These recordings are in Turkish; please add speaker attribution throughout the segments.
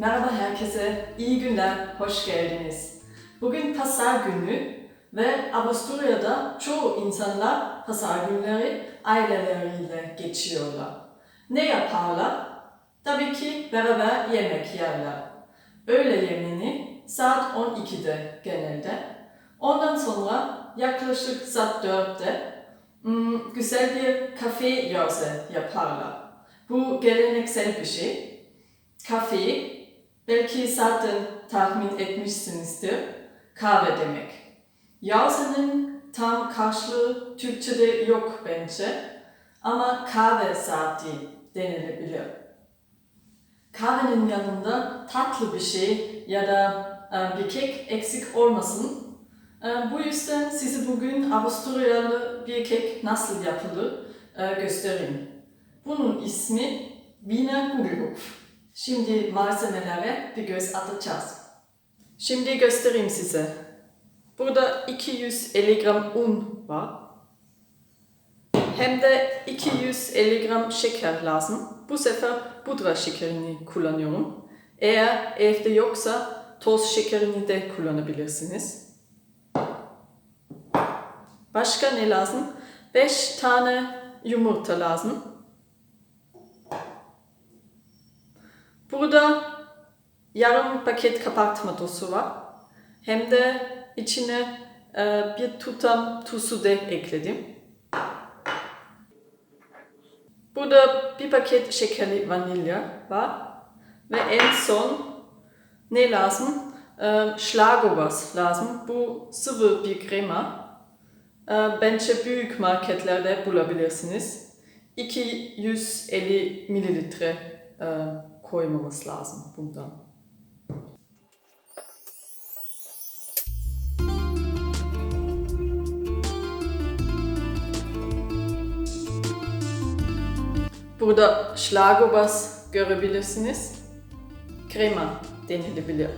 Speaker 1: Merhaba herkese, iyi günler, hoş geldiniz. Bugün pazar günü ve Avusturya'da çoğu insanlar pazar günleri aileleriyle geçiyorlar. Ne yaparlar? Tabii ki beraber yemek yerler. Öğle yemeğini saat 12'de genelde. Ondan sonra yaklaşık saat 4'te hmm, güzel bir kafe yazı yaparlar. Bu geleneksel bir şey. Kafe, belki zaten tahmin etmişsinizdir, kahve demek. Yazının tam karşılığı Türkçe'de yok bence ama kahve saati denilebilir. Kahvenin yanında tatlı bir şey ya da e, bir kek eksik olmasın. E, Bu yüzden size bugün Avusturyalı bir kek nasıl yapılır e, göstereyim. Bunun ismi Wiener Kugelhupf. Şimdi malzemelere bir göz atacağız. Şimdi göstereyim size. Burada 250 gram un var. Hem de 250 gram şeker lazım. Bu sefer pudra şekerini kullanıyorum. Eğer evde yoksa toz şekerini de kullanabilirsiniz. Başka ne lazım? 5 tane yumurta lazım. Burada yarım paket kabartma tozu var. Hem de içine e, bir tutam tuzu da ekledim. Burada bir paket şekerli vanilya var. Ve en son ne lazım? E, Schlagobers lazım. Bu sıvı bir krema. E, bence büyük marketlerde bulabilirsiniz. 250 mililitre e, koymamız lazım bundan. Burada Schlagobers görebilirsiniz. Krema denilebilir.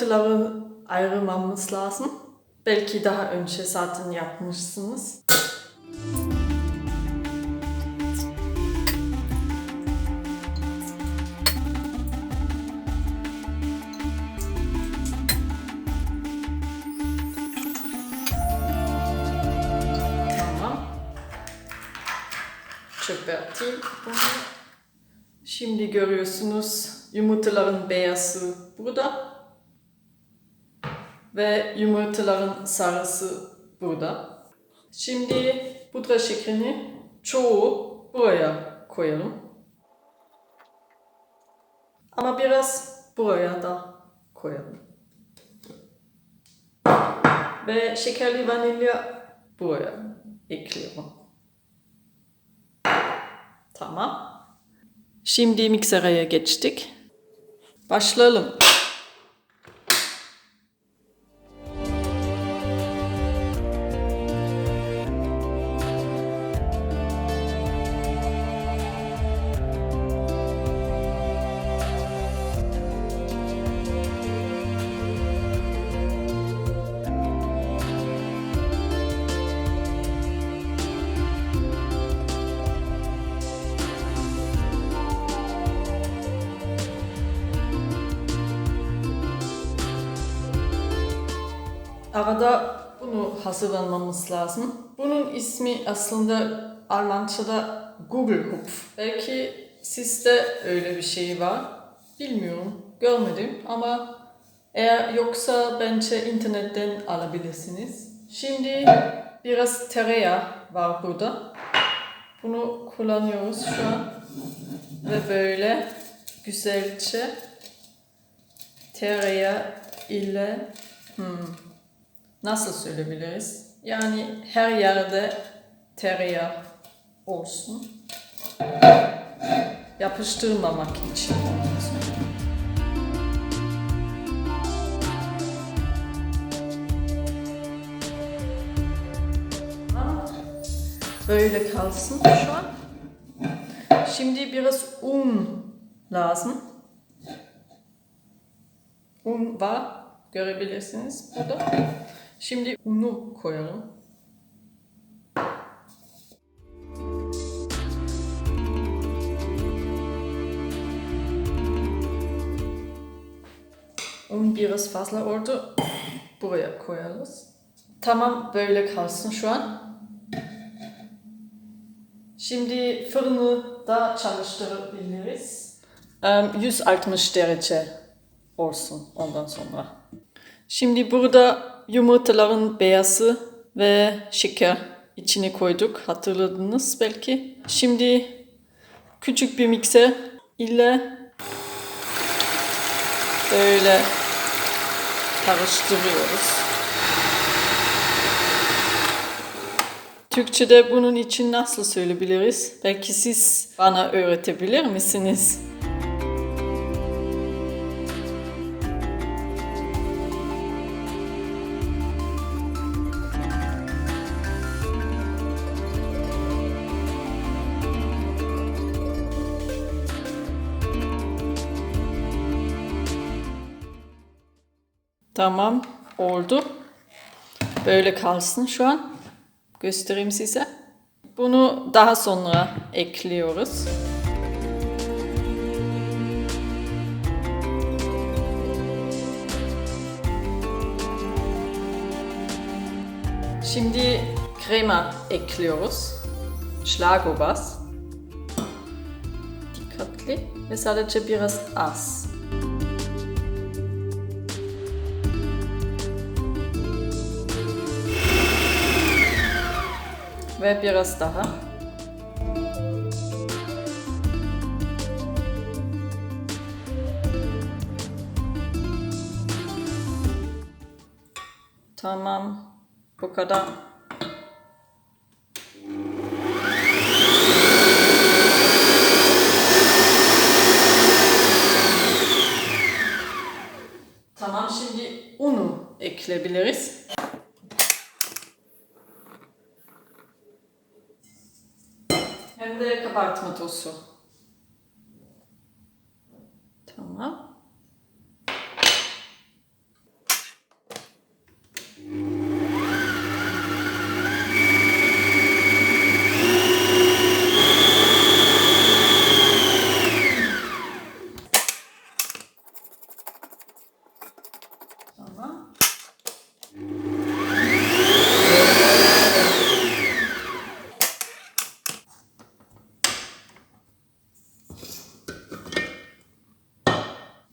Speaker 1: Yumurtaları ayırmamız lazım. Belki daha önce zaten yapmışsınız. Çöperteyim bunu. Şimdi görüyorsunuz yumurtaların beyazı burada ve yumurtaların sarısı burada. Şimdi pudra şekerini çoğu buraya koyalım. Ama biraz buraya da koyalım. Ve şekerli vanilya buraya ekliyorum. Tamam. Şimdi miksereye geçtik. Başlayalım. Arada bunu hazırlamamız lazım. Bunun ismi aslında Almanca'da Google Hupf. Belki sizde öyle bir şey var. Bilmiyorum, görmedim ama eğer yoksa bence internetten alabilirsiniz. Şimdi biraz tereyağı var burada. Bunu kullanıyoruz şu an. Ve böyle güzelce tereyağı ile hmm, nasıl söyleyebiliriz? Yani her yerde tereyağı olsun. Yapıştırmamak için. Böyle kalsın şu an. Şimdi biraz un lazım. Un var. görebilirsiniz burada. Şimdi unu koyalım. Un biraz fazla oldu. Buraya koyarız. Tamam böyle kalsın şu an. Şimdi fırını da çalıştırabiliriz. Em, 160 derece olsun ondan sonra. Şimdi burada yumurtaların beyazı ve şeker içine koyduk. Hatırladınız belki. Şimdi küçük bir mikser ile böyle karıştırıyoruz. Türkçe'de bunun için nasıl söyleyebiliriz? Belki siz bana öğretebilir misiniz? Tamam, oldu. Böyle kalsın şu an. Göstereyim size. Bunu daha sonra ekliyoruz. Şimdi krema ekliyoruz. Schlagobers. Dikkatli ve sadece biraz az. Ve biraz daha. Tamam. Bu kadar. Tamam şimdi unu ekleyebiliriz. Hem de kabartma tozu. Tamam.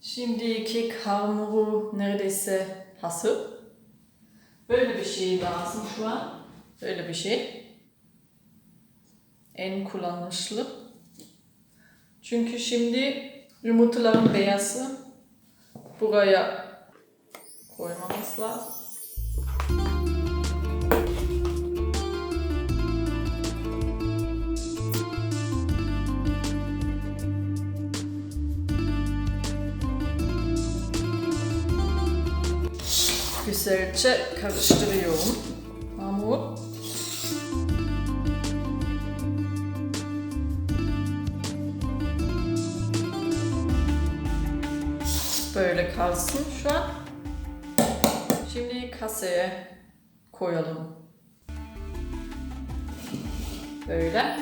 Speaker 1: Şimdi kek hamuru hazır. Böyle bir şey lazım şu an. Böyle bir şey. En kullanışlı. Çünkü şimdi yumurtaların beyazı buraya koymamız lazım. Güzelce karıştırıyorum hamuru. Böyle kalsın şu an. Şimdi kasaya koyalım. Böyle.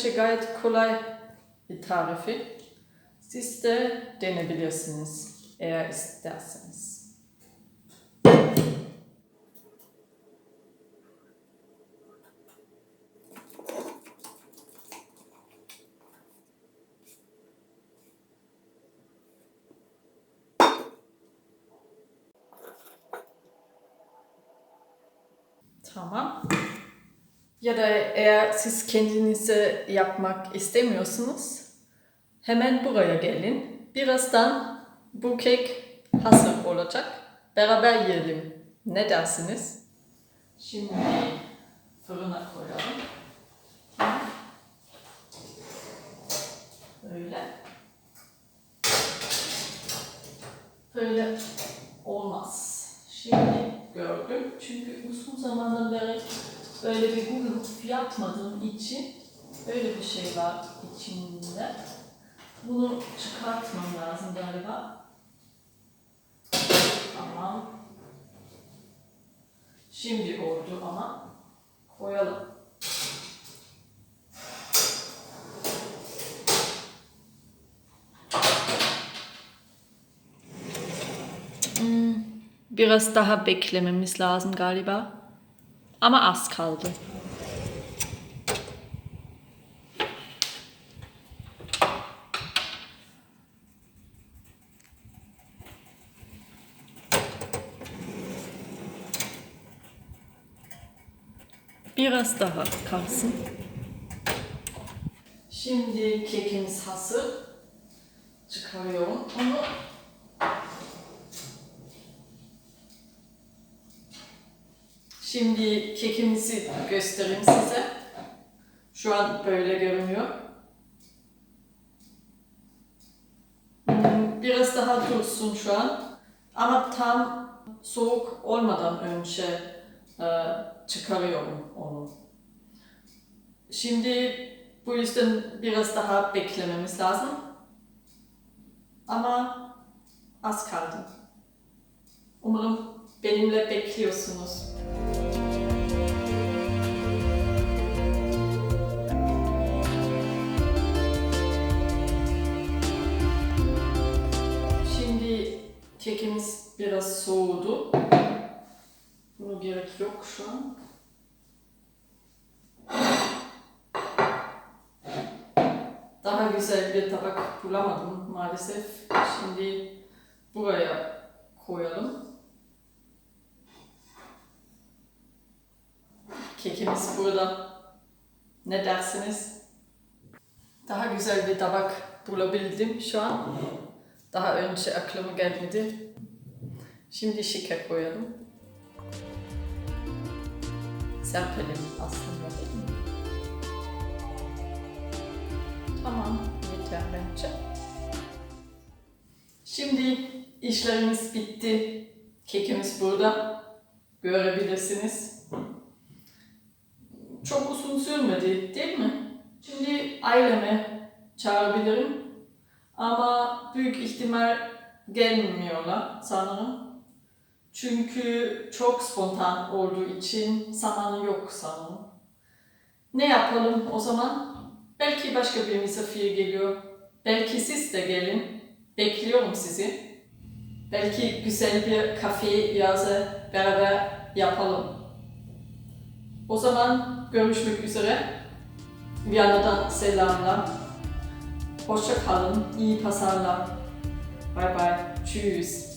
Speaker 1: Bence gayet kolay bir tarifi. Siz de denebilirsiniz eğer isterseniz. Tamam. Ya da eğer siz kendinize yapmak istemiyorsunuz, hemen buraya gelin. Birazdan bu kek hazır olacak. Beraber yiyelim. Ne dersiniz? Şimdi fırına koyalım. Böyle. böyle olmaz. Şimdi gördüm. Çünkü uzun zamandan beri böyle bir hula yapmadığım için böyle bir şey var içinde. Bunu çıkartmam lazım galiba. Tamam. Şimdi oldu ama koyalım. Hmm, Biraz daha beklememiz lazım galiba. Ama az kaldı. Biraz daha kalsın. Şimdi kekimiz hazır. Çıkarıyorum onu. Şimdi kekimizi göstereyim size. Şu an böyle görünüyor. Hmm, Biraz daha dursun şu an. Ama tam soğuk olmadan önce e, çıkarıyorum onu. Şimdi bu yüzden biraz daha beklememiz lazım. Ama az kaldı. Umarım benimle bekliyorsunuz. Şimdi kekimiz biraz soğudu. Bunu gerek yok şu an. Daha güzel bir tabak bulamadım maalesef. Şimdi buraya koyalım. Kekimiz burada. Ne dersiniz? Daha güzel bir tabak bulabildim şu an. Daha önce aklıma gelmedi. Şimdi şeker koyalım. Serpelim aslında değil mi? Tamam, yeter bence. Şimdi işlerimiz bitti. Kekimiz burada. Görebilirsiniz. Çok uzun sürmedi değil mi? Şimdi aileme çağırabilirim. Ama büyük ihtimal gelmiyorlar sanırım. Çünkü çok spontan olduğu için zamanı yok sanırım. Ne yapalım o zaman? Belki başka bir misafir geliyor. Belki siz de gelin. Bekliyorum sizi. Belki güzel bir kafe yazı beraber yapalım. O zaman görüşmek üzere. Viyana'dan selamlar. Hoşça kalın, iyi pazarlar. Bye bye, tschüss.